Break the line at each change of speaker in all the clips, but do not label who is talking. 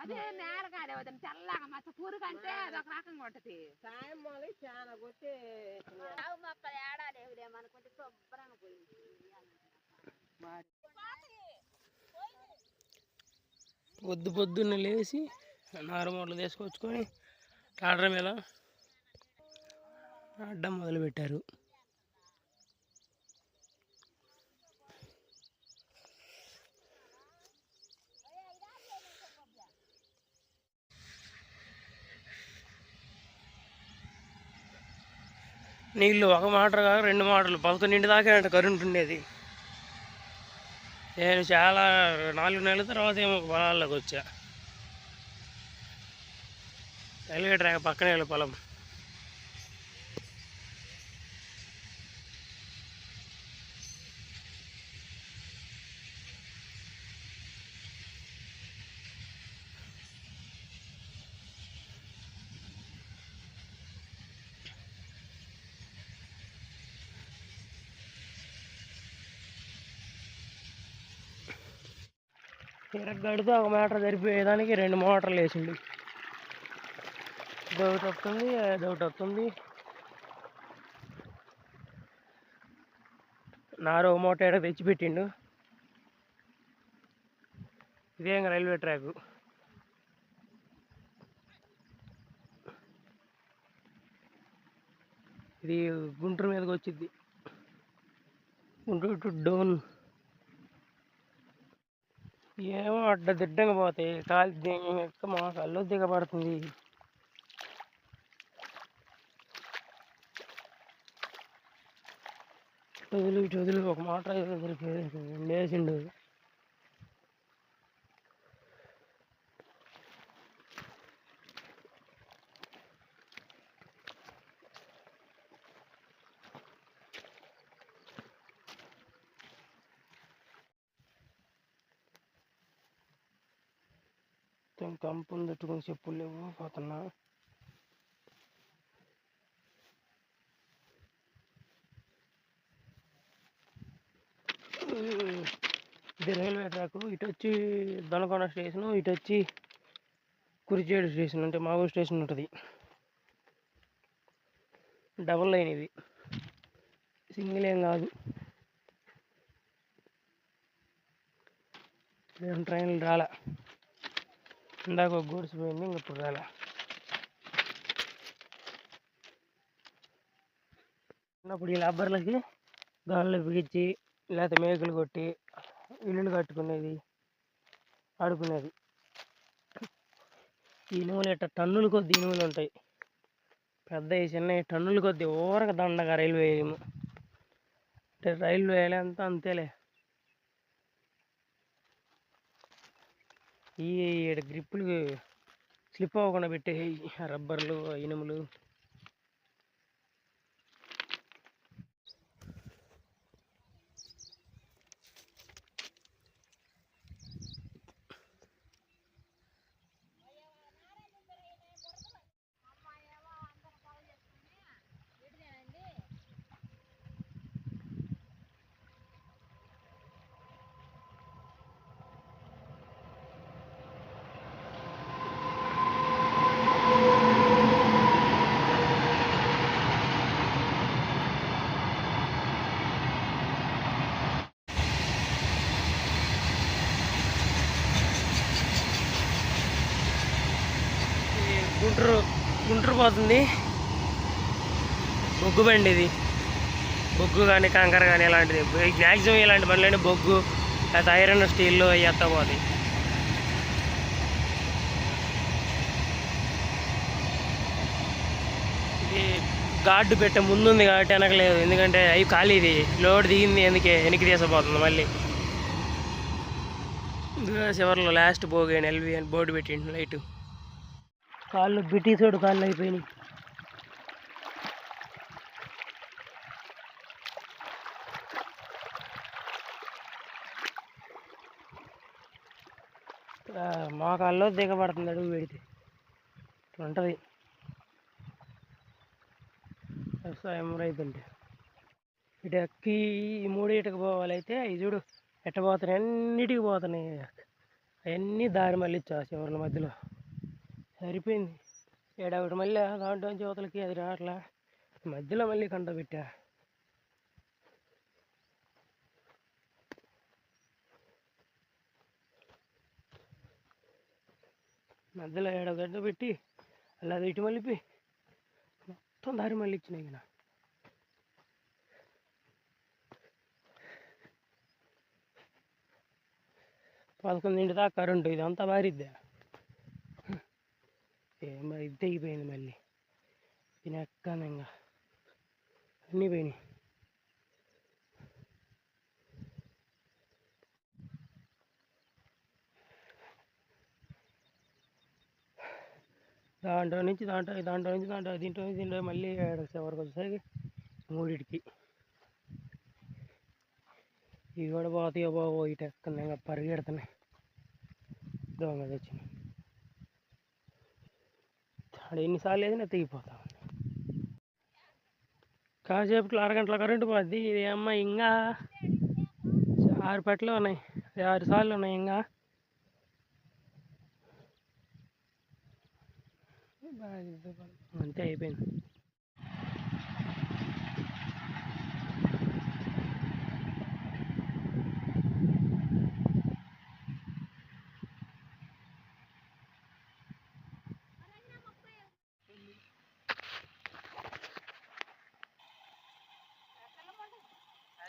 అదే నేరగాడే వదిన తెల్లగా మచ్చ పురుగు అంటే అదొక రకంగా ఉంటది.
సాయం మొదలు చాలా కొట్టి
మొక్కలు ఏడా లేవులే మనకుంటే శుభ్రంగా పోయింది.
పొద్దు పొద్దున్న లేచి నారుమూటలు తీసుకొచ్చుకొని టాటర్ మీద అడ్డం మొదలుపెట్టారు. నీళ్ళు ఒక మోటార్ కాక రెండు మోటార్లు. పదకొండింటి దాకా అంటే కరెంట్ ఉండేది నేను చాలా నాలుగు నెలల తర్వాత ఏమో పొలాల్లోకి వచ్చా. రైల్వే ట్రాక్ పక్కనే వెళ్ళి పొలం. తిరగడుతూ ఒక మోటార్ సరిపోయేదానికి రెండు మోటార్లు వేసిండు డౌట్ వస్తుంది అదొకటి వస్తుంది. నారో ఒక మూట ఏడ తెచ్చిపెట్టిండు? ఇదే ఇంకా రైల్వే ట్రాక్. ఇది గుంటూరు మీదకి వచ్చింది గుంటూరు టు డోన్. ఏమో అడ్డదిడ్డంగా పోతాయి. కాలు దిగ మా కళ్ళు దిగబడుతుంది. వదిలి ఇటు ఒక మాట వేసిండు మొత్తం కంపులు తట్టుకుని చెప్పులు లేవు పోతున్నా. ఇది రైల్వే ట్రాక్. ఇటు వచ్చి దొనకొండ స్టేషన్ ఇటు వచ్చి కురిచేడు స్టేషన్ అంటే మా స్టేషన్ ఉంటుంది. డబుల్ లైన్ ఇది. సింగిల్ ఏం కాదు. ఇదేం ట్రైన్లు రాలే. ఇందాక ఒక గూడ్స్ పోయింది ఇంక ఇప్పుడు రాలే. ఉన్నప్పుడు ఈ లబ్బర్లకి గాల్లో బిగించి లేకపోతే మేకలు కొట్టి ఇల్లులు కట్టుకునేది ఆడుకునేది. ఈ నూనె ఇట్ట టన్నుల కొద్ది ఇనుములు ఉంటాయి. పెద్ద చిన్న టన్నుల కొద్ది ఊరక దండగా రైల్వే వేయము అంటే రైల్వే అంతా అంతేలే. ఈ గ్రిప్పులు స్లిప్ అవ్వకుండా పెట్టే రబ్బర్లు ఇనుములు ఈ గుంటూరు గుంటూరు పోతుంది. బొగ్గు బండి ఇది. బొగ్గు కానీ కంకర కానీ ఇలాంటిది. మ్యాక్సిమం ఇలాంటి బండ్లన్నీ బొగ్గు లేకపోతే ఐరన్ స్టీల్ అవి పోతుంది ఇది గార్డు పెట్టే ముందుంది కాబట్టి వెనకలేదు. ఎందుకంటే అవి ఖాళీ ఇది. లోడ్ దిగింది ఎందుకే వెనక్కి తీసపోతుంది మళ్ళీ. చివరిలో లాస్ట్ బోగైన ఎల్వి అని బోర్డు పెట్టిండు లైట్. కాళ్ళు బిటీసోడు కాళ్ళు అయిపోయినాయి. మా కాళ్ళలో దిగబడుతుంది అడుగు పెడితే. ఇట్లా ఉంటుంది. వ్యవసాయం రైతుంటే. ఇటు ఎక్కి ఈ మూడు ఇటుకు పోవాలైతే ఈ చూడు ఎట్ట పోతున్నాయి అన్నిటికి పోతున్నాయి. అవన్నీ దారి మళ్ళీ ఇచ్చా చివరి మధ్యలో. సరిపోయింది. ఏడావిడ మళ్ళీ దాంట్లో యువతలకి అది రావట్లా? మధ్యలో మళ్ళీ కంట పెట్టా. మధ్యలో ఏడవ గంట పెట్టి అలా అది ఇటు మళ్ళీ మొత్తం దారి మళ్ళీ ఇచ్చినాయి ఇక పదకొండింటి దాకా కరెంటు ఇదంతా మారిద్దా? ఇది తెగిపోయింది మళ్ళీ. తినెక్కాను ఇంకా అన్నీ పోయినాయి. దాంట్లో నుంచి దాంట్లో దాంట్లో నుంచి దాంట్లో దీంట్లో నుంచి దీంట్లో మళ్ళీ ఏడు చివరికి వచ్చేసరికి మూడిటికి. ఇవి కూడా పోతాయో బాబో ఇటు ఎక్కడ పరిగెడుతున్నాయి. దొంగ తెచ్చింది ఆడ ఎన్నిసార్లు వేసినా తెగిపోతా ఉంది కాసేపట్లో అరగంటల కరెంటు పోద్ది. ఇది అమ్మ ఇంకా ఆరు పట్లు ఉన్నాయి ఆరు సార్లు ఉన్నాయి ఇంకా అంతే అయిపోయింది.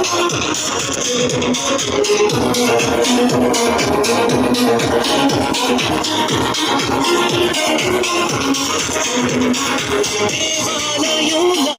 I know you